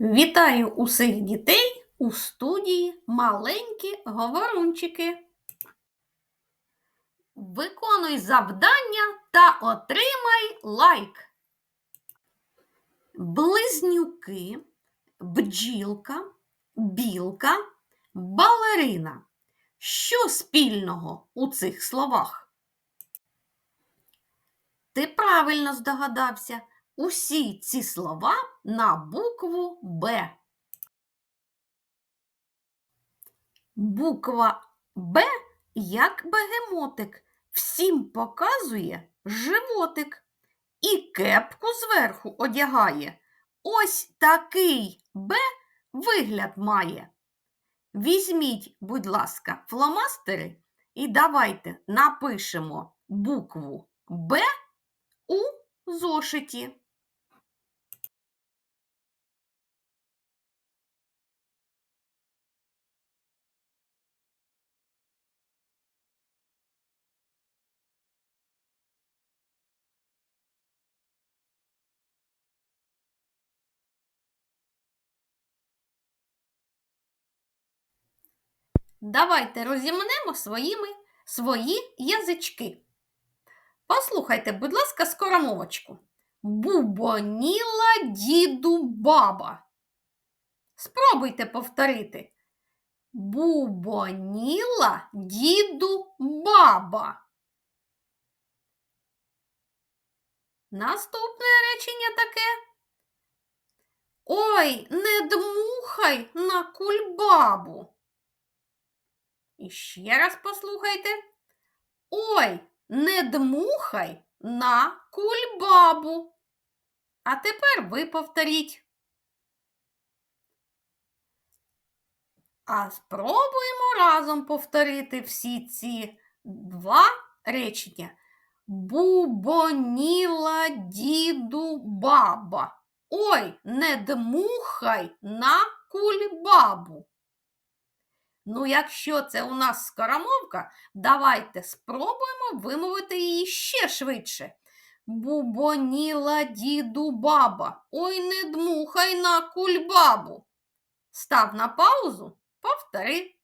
Вітаю усіх дітей у студії маленькі говорунчики. Виконуй завдання та отримай лайк. Близнюки, бджілка, білка, балерина. Що спільного у цих словах? Ти правильно здогадався. Усі ці слова на букву Б. Буква Б, як бегемотик, всім показує животик і кепку зверху одягає. Ось такий Б вигляд має. Візьміть, будь ласка, фломастери і давайте напишемо букву Б у зошиті. Давайте розімнемо своїми свої язички. Послухайте, будь ласка, скоромовочку. Бубоніла діду баба. Спробуйте повторити. Бубоніла діду баба. Наступне речення таке. Ой, не дмухай на кульбабу. І ще раз послухайте. Ой, не дмухай на кульбабу. А тепер ви повторіть. А спробуємо разом повторити всі ці два речення. Бубоніла діду баба. Ой, не дмухай на кульбабу. Ну, якщо це у нас скоромовка, давайте спробуємо вимовити її ще швидше. Бубоніла діду баба. Ой, не дмухай на кульбабу. Став на паузу, повтори.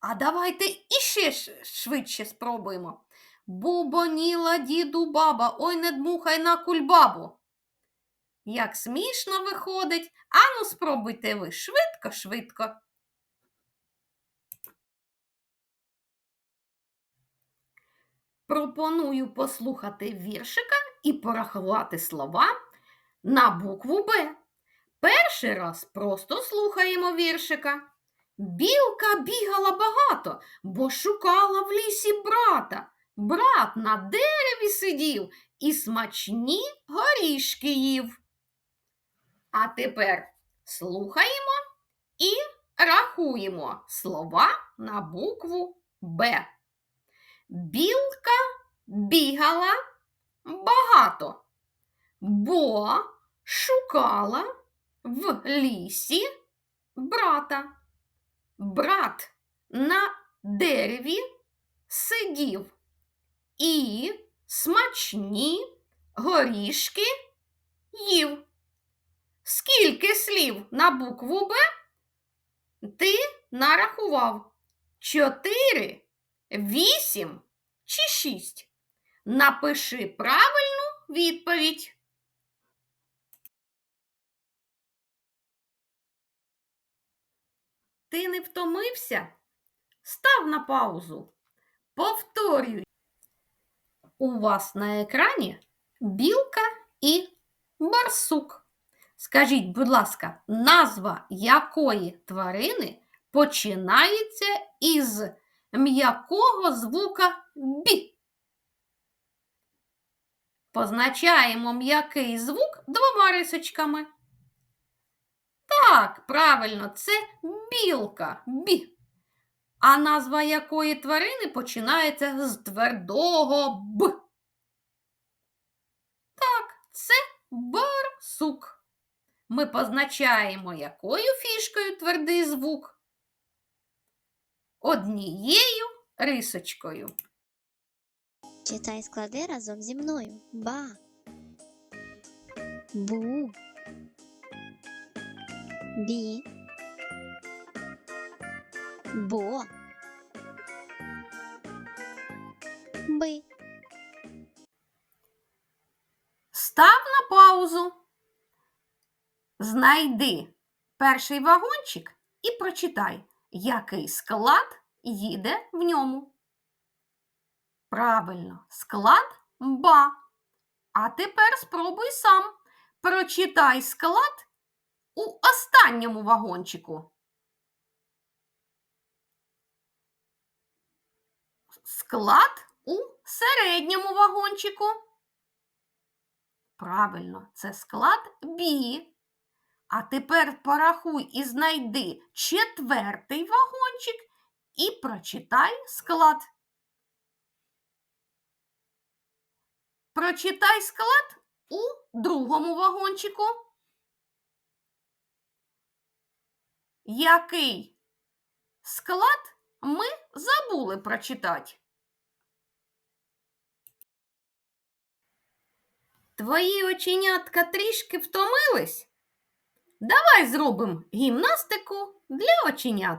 А давайте іще швидше спробуємо. Бубоніла діду баба, ой не дмухай на кульбабу. Як смішно виходить, ану спробуйте ви швидко-швидко. Пропоную послухати віршика і порахувати слова на букву Б. Перший раз просто слухаємо віршика. Білка бігала багато, бо шукала в лісі брата. Брат на дереві сидів і смачні горішки їв. А тепер слухаємо і рахуємо слова на букву Б. Білка бігала багато, бо шукала в лісі брата. Брат на дереві сидів і смачні горішки їв. Скільки слів на букву Б ти нарахував? Чотири, вісім чи шість? Напиши правильну відповідь. Ти не втомився? Став на паузу. Повторюй. У вас на екрані білка і барсук. Скажіть, будь ласка, назва якої тварини починається із м'якого звука бі? Позначаємо м'який звук двома рисочками. Так, правильно, це білка бі. А назва якої тварини починається з твердого Б. Так, це барсук. Ми позначаємо якою фішкою твердий звук? Однією рисочкою. Читай склади разом зі мною. Ба. Бу. Бі. Бо. Би. Став на паузу. Знайди перший вагончик і прочитай, який склад їде в ньому. Правильно, склад ба. А тепер спробуй сам. Прочитай склад у останньому вагончику. Склад у середньому вагончику. Правильно, це склад бі. А тепер порахуй і знайди четвертий вагончик і прочитай склад. Прочитай склад у другому вагончику. Який склад ми забули прочитати? Твої оченятка трішки втомились? Давай зробимо гімнастику для оченят.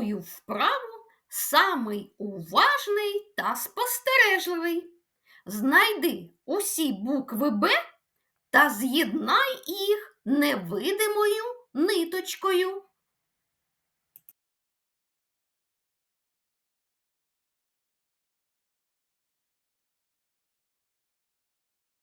Пропоную вправу самий уважний та спостережливий. Знайди усі букви Б та з'єднай їх невидимою ниточкою.